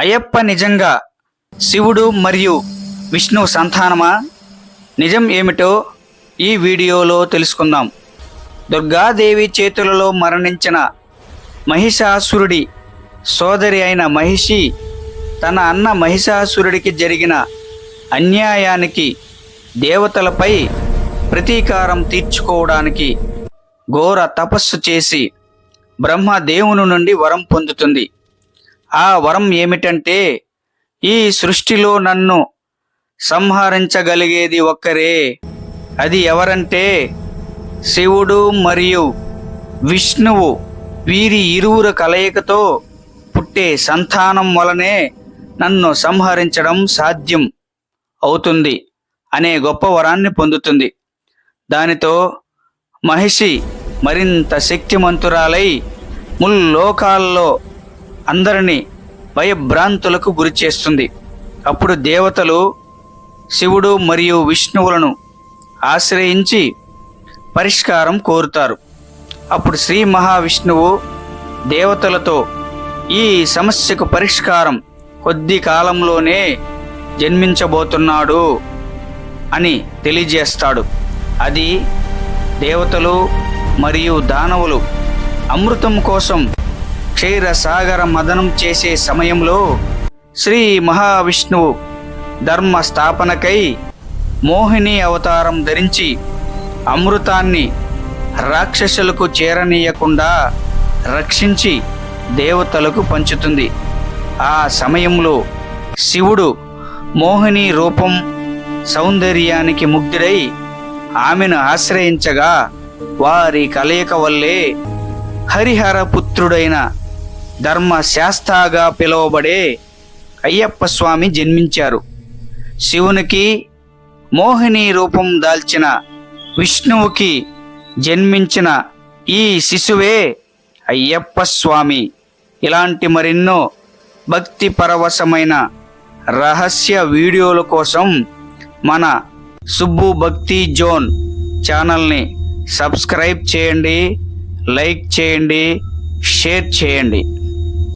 అయ్యప్ప నిజంగా శివుడు మరియు విష్ణు సంతానమా? నిజం ఏమిటో ఈ వీడియోలో తెలుసుకుందాం. దుర్గాదేవి చేతులలో మరణించిన మహిషాసురుడి సోదరి అయిన మహిషి తన అన్న మహిషాసురుడికి జరిగిన అన్యాయానికి దేవతలపై ప్రతీకారం తీర్చుకోవడానికి ఘోర తపస్సు చేసి బ్రహ్మదేవుని నుండి వరం పొందుతుంది. ఆ వరం ఏమిటంటే ఈ సృష్టిలో నన్ను సంహరించగలిగేది ఒక్కరే. అది ఎవరంటే శివుడు మరియు విష్ణువు వీరి ఇరువురు కలయికతో పుట్టే సంతానం వలనే నన్ను సంహరించడం సాధ్యం అవుతుంది అనే గొప్ప వరాన్ని పొందుతుంది. దానితో మహిషి మరింత శక్తిమంతురాలై ముల్లోకాల్లో అందరినీ భయభ్రాంతులకు గురి చేస్తుంది. అప్పుడు దేవతలు శివుడు మరియు విష్ణువులను ఆశ్రయించి పరిష్కారం కోరుతారు. అప్పుడు శ్రీ మహావిష్ణువు దేవతలతో ఈ సమస్యకు పరిష్కారం కొద్ది కాలంలోనే జన్మించబోతున్నాడు అని తెలియజేస్తాడు. అది దేవతలు మరియు దానవులు అమృతం కోసం క్షీరసాగర మదనం చేసే సమయంలో శ్రీ మహావిష్ణువు ధర్మ స్థాపనకై మోహిని అవతారం ధరించి అమృతాన్ని రాక్షసులకు చేరనీయకుండా రక్షించి దేవతలకు పంచుతుంది. ఆ సమయంలో శివుడు మోహిని రూపం సౌందర్యానికి ముగ్ధుడై ఆమెను ఆశ్రయించగా వారి కలయిక వల్లే హరిహర పుత్రుడైన ధర్మశాస్త్రగా పిలువబడే అయ్యప్ప స్వామి జన్మించారు. శివునికి మోహిని రూపం దాల్చిన విష్ణువుకి జన్మించిన ఈ శిశువే అయ్యప్ప స్వామి. ఇలాంటి మరెన్నో భక్తి పరవశమైన రహస్య వీడియోల కోసం మన సుబ్బు భక్తి జోన్ ఛానల్ని సబ్స్క్రైబ్ చేయండి లైక్ చేయండి షేర్ చేయండి.